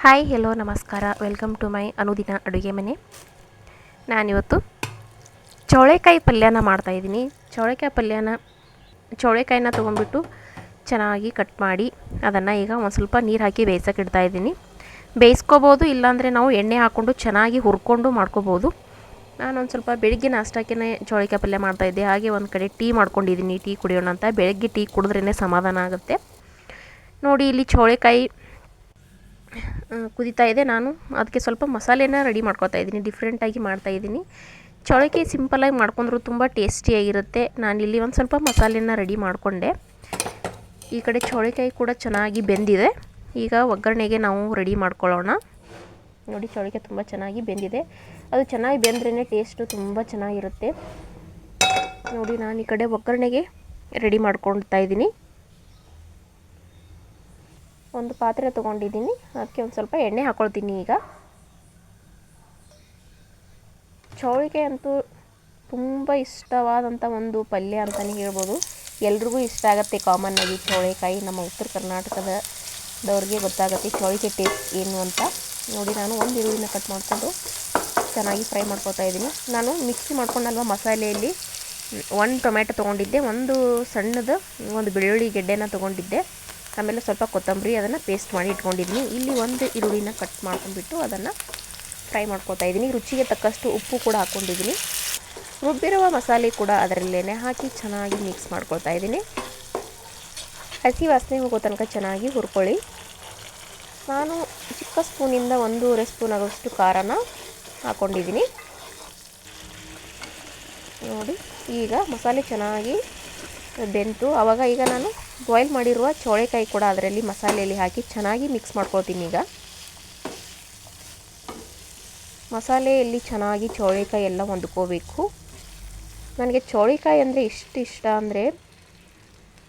Hi hello ನಮಸ್ಕಾರ. Welcome to my ಅನುದಿನ ಅಡುಗೆ ಮನೆ. ನಾನಿವತ್ತು ಚೌಳೆಕಾಯಿ ಪಲ್ಯನ ಮಾಡ್ತಾಯಿದ್ದೀನಿ ಚೌಳೆಕಾಯಿ ಪಲ್ಯನ, ಚೌಳೆಕಾಯಿನ ತೊಗೊಂಡ್ಬಿಟ್ಟು ಚೆನ್ನಾಗಿ ಕಟ್ ಮಾಡಿ ಅದನ್ನು ಈಗ ಒಂದು ಸ್ವಲ್ಪ ನೀರು ಹಾಕಿ ಬೇಯಿಸೋಕೆ ಇಡ್ತಾಯಿದ್ದೀನಿ ಬೇಯಿಸ್ಕೋಬೋದು, ಇಲ್ಲಾಂದರೆ ನಾವು ಎಣ್ಣೆ ಹಾಕ್ಕೊಂಡು ಚೆನ್ನಾಗಿ ಹುರ್ಕೊಂಡು ಮಾಡ್ಕೋಬೋದು. ನಾನೊಂದು ಸ್ವಲ್ಪ ಬೆಳಗ್ಗೆ ನಾಷ್ಟಕ್ಕೆ ಚೌಳಿಕಾಯಿ ಪಲ್ಯ ಮಾಡ್ತಾಯಿದ್ದೆ ಹಾಗೆ ಒಂದು ಕಡೆ ಟೀ ಮಾಡ್ಕೊಂಡಿದ್ದೀನಿ. ಟೀ ಕುಡಿಯೋಣ ಅಂತ. ಬೆಳಗ್ಗೆ ಟೀ ಕುಡಿದ್ರೇ ಸಮಾಧಾನ ಆಗುತ್ತೆ. ನೋಡಿ, ಇಲ್ಲಿ ಚೌಳೆಕಾಯಿ ಕುದೀತಾ ಇದೆ ನಾನು. ಅದಕ್ಕೆ ಸ್ವಲ್ಪ ಮಸಾಲೆನ ರೆಡಿ ಮಾಡ್ಕೊತಾ ಇದ್ದೀನಿ. ಡಿಫ್ರೆಂಟಾಗಿ ಮಾಡ್ತಾಯಿದ್ದೀನಿ ಚೌಳಿಕಾಯಿ ಸಿಂಪಲಾಗಿ ಮಾಡ್ಕೊಂಡ್ರು ತುಂಬ ಟೇಸ್ಟಿಯಾಗಿರುತ್ತೆ ಇಲ್ಲಿ ಒಂದು ಸ್ವಲ್ಪ ಮಸಾಲೆನ ರೆಡಿ ಮಾಡಿಕೊಂಡೆ. ಈ ಕಡೆ ಚೌಳಿಕಾಯಿ ಕೂಡ ಚೆನ್ನಾಗಿ ಬೆಂದಿದೆ. ಈಗ ಒಗ್ಗರಣೆಗೆ ನಾವು ರೆಡಿ ಮಾಡ್ಕೊಳ್ಳೋಣ. ನೋಡಿ, ಚೌಳಿಕಾಯಿ ತುಂಬ ಚೆನ್ನಾಗಿ ಬೆಂದಿದೆ. ಅದು ಚೆನ್ನಾಗಿ ಬೆಂದ್ರೇ ಟೇಸ್ಟು ತುಂಬ ಚೆನ್ನಾಗಿರುತ್ತೆ. ನೋಡಿ, ನಾನು ಈ ಕಡೆ ಒಗ್ಗರಣೆಗೆ ರೆಡಿ ಮಾಡ್ಕೊಳ್ತಾ ಇದ್ದೀನಿ. ಒಂದು ಪಾತ್ರೆ ತೊಗೊಂಡಿದ್ದೀನಿ. ಅದಕ್ಕೆ ಒಂದು ಸ್ವಲ್ಪ ಎಣ್ಣೆ ಹಾಕ್ಕೊಳ್ತೀನಿ ಈಗ. ಚೌಳಿಕಾಯಿ ಅಂತೂ ತುಂಬ ಇಷ್ಟವಾದಂಥ ಒಂದು ಪಲ್ಯ ಅಂತಲೇ ಹೇಳ್ಬೋದು. ಎಲ್ರಿಗೂ ಇಷ್ಟ ಆಗುತ್ತೆ ಕಾಮನ್ನಾಗಿ ಚೌಳಿಕಾಯಿ. ನಮ್ಮ ಉತ್ತರ ಕರ್ನಾಟಕದವ್ರಿಗೆ ಗೊತ್ತಾಗುತ್ತೆ ಚೌಳಿಕೆ ಟೇಸ್ಟ್ ಏನು ಅಂತ. ನೋಡಿ, ನಾನು ಒಂದು ಈರುಳ್ಳಿನ ಕಟ್ ಮಾಡಿಕೊಂಡು ಚೆನ್ನಾಗಿ ಫ್ರೈ ಮಾಡ್ಕೊತಾ ಇದ್ದೀನಿ. ನಾನು ಮಿಕ್ಸಿ ಮಾಡ್ಕೊಂಡಲ್ವ ಮಸಾಲೆಯಲ್ಲಿ? ಒಂದು ಟೊಮೆಟೊ ತೊಗೊಂಡಿದ್ದೆ. ಒಂದು ಸಣ್ಣದು, ಒಂದು ಬೆಳ್ಳುಳ್ಳಿ ಗೆಡ್ಡೆನ ತೊಗೊಂಡಿದ್ದೆ. ಆಮೇಲೆ ಸ್ವಲ್ಪ ಕೊತ್ತಂಬರಿ ಅದನ್ನು ಪೇಸ್ಟ್ ಮಾಡಿ ಇಟ್ಕೊಂಡಿದ್ದೀನಿ ಇಲ್ಲಿ ಒಂದು ಈರುಳ್ಳಿನ ಕಟ್ ಮಾಡ್ಕೊಂಡ್ಬಿಟ್ಟು ಅದನ್ನು ಫ್ರೈ ಮಾಡ್ಕೊತಾ ಇದ್ದೀನಿ ರುಚಿಗೆ ತಕ್ಕಷ್ಟು ಉಪ್ಪು ಕೂಡ ಹಾಕ್ಕೊಂಡಿದ್ದೀನಿ ರುಬ್ಬಿರುವ ಮಸಾಲೆ ಕೂಡ ಅದರಲ್ಲೇ ಹಾಕಿ ಚೆನ್ನಾಗಿ ಮಿಕ್ಸ್ ಮಾಡ್ಕೊತಾ ಇದ್ದೀನಿ ಹಸಿ ವಾಸನೆ ಹೋಗೋ ತನಕ ಚೆನ್ನಾಗಿ ಹುರ್ಕೊಳ್ಳಿ. ನಾನು ಚಿಕ್ಕ ಸ್ಪೂನಿಂದ ಒಂದೂವರೆ ಸ್ಪೂನ್ ಆಗೋಷ್ಟು ಖಾರನ ಹಾಕ್ಕೊಂಡಿದ್ದೀನಿ ನೋಡಿ, ಈಗ ಮಸಾಲೆ ಚೆನ್ನಾಗಿ ಬೆಂತು. ಆವಾಗ ಈಗ ನಾನು ಬಾಯ್ಲ್ ಮಾಡಿರುವ ಚೋಳೆಕಾಯಿ ಕೂಡ ಅದರಲ್ಲಿ ಮಸಾಲೆಯಲ್ಲಿ ಹಾಕಿ ಚೆನ್ನಾಗಿ ಮಿಕ್ಸ್ ಮಾಡ್ಕೊಳ್ತೀನಿ ಈಗ. ಮಸಾಲೆಯಲ್ಲಿ ಚೆನ್ನಾಗಿ ಚೋಳೆಕಾಯಿ ಎಲ್ಲ ಹೊಂದ್ಕೋಬೇಕು. ನನಗೆ ಚೋಳಿಕಾಯಿ ಅಂದರೆ ಇಷ್ಟು ಇಷ್ಟ ಅಂದರೆ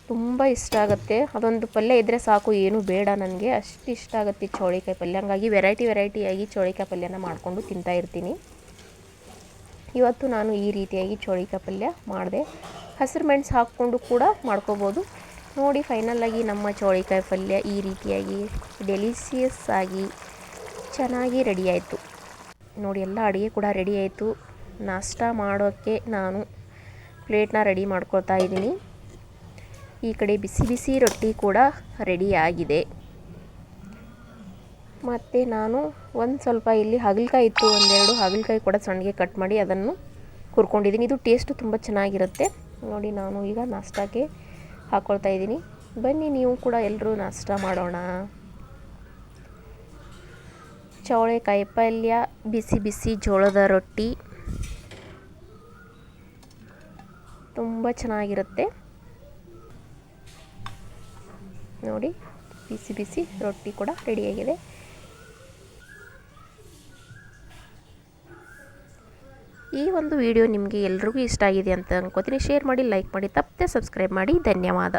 ತುಂಬ ಇಷ್ಟ ಆಗುತ್ತೆ. ಅದೊಂದು ಪಲ್ಯ ಇದ್ದರೆ ಸಾಕು, ಏನೂ ಬೇಡ ನನಗೆ. ಅಷ್ಟು ಇಷ್ಟ ಆಗುತ್ತೆ ಚೋಳಿಕಾಯಿ ಪಲ್ಯ. ಹಂಗಾಗಿ ವೆರೈಟಿ ವೆರೈಟಿಯಾಗಿ ಚೋಳಿಕಾಯಿ ಪಲ್ಯನ ಮಾಡಿಕೊಂಡು ತಿಂತಾ ಇರ್ತೀನಿ. ಇವತ್ತು ನಾನು ಈ ರೀತಿಯಾಗಿ ಚೋಳಿಕಾಯಿ ಪಲ್ಯ ಮಾಡಿದೆ. ಹಸಿರು ಮೆಣಸು ಹಾಕ್ಕೊಂಡು ಕೂಡ ಮಾಡ್ಕೋಬೋದು. ನೋಡಿ ಫೈನಲಾಗಿ ನಮ್ಮ ಚೌಳಿಕಾಯಿ ಪಲ್ಯ ಈ ರೀತಿಯಾಗಿ ಡೆಲಿಸಿಯಸ್ ಆಗಿ ಚೆನ್ನಾಗಿ ರೆಡಿ ಆಯಿತು. ನೋಡಿ ಎಲ್ಲ ಅಡುಗೆ ಕೂಡ ರೆಡಿ ಆಯಿತು. ನಾಷ್ಟ ಮಾಡೋಕ್ಕೆ ನಾನು ಪ್ಲೇಟ್ನ ರೆಡಿ ಮಾಡ್ಕೊಳ್ತಾ ಇದ್ದೀನಿ. ಈ ಕಡೆ ಬಿಸಿ ಬಿಸಿ ರೊಟ್ಟಿ ಕೂಡ ರೆಡಿ ಆಗಿದೆ. ಮತ್ತು ನಾನು ಒಂದು ಸ್ವಲ್ಪ ಇಲ್ಲಿ ಹಾಗಲಕಾಯಿ ಇತ್ತು, ಒಂದೆರಡು ಹಾಗಲಕಾಯಿ ಕೂಡ ಸಣ್ಣಗೆ ಕಟ್ ಮಾಡಿ ಅದನ್ನು ಹುರ್ಕೊಂಡಿದ್ದೀನಿ. ಇದು ಟೇಸ್ಟು ತುಂಬ ಚೆನ್ನಾಗಿರುತ್ತೆ. ನೋಡಿ ನಾನು ಈಗ ನಾಷ್ಟಕ್ಕೆ ಹಾಕ್ಕೊಳ್ತಾ ಇದ್ದೀನಿ. ಬನ್ನಿ, ನೀವು ಕೂಡ ಎಲ್ಲರೂ ನಾಷ್ಟ ಮಾಡೋಣ. ಚೌಳೆಕಾಯಿ ಪಲ್ಯ, ಬಿಸಿ ಬಿಸಿ ಜೋಳದ ರೊಟ್ಟಿ. ತುಂಬ ಚೆನ್ನಾಗಿರುತ್ತೆ. ನೋಡಿ, ಬಿಸಿ ಬಿಸಿ ರೊಟ್ಟಿ ಕೂಡ ರೆಡಿಯಾಗಿದೆ ಈ ಒಂದು ವಿಡಿಯೋ ನಿಮಗೆ ಎಲ್ರಿಗೂ ಇಷ್ಟ ಆಗಿದೆ ಅಂತ ಅಂದ್ಕೋತೀನಿ ಶೇರ್ ಮಾಡಿ ಲೈಕ್ ಮಾಡಿ, ತಪ್ಪದೆ ಸಬ್ಸ್ಕ್ರೈಬ್ ಮಾಡಿ. ಧನ್ಯವಾದ.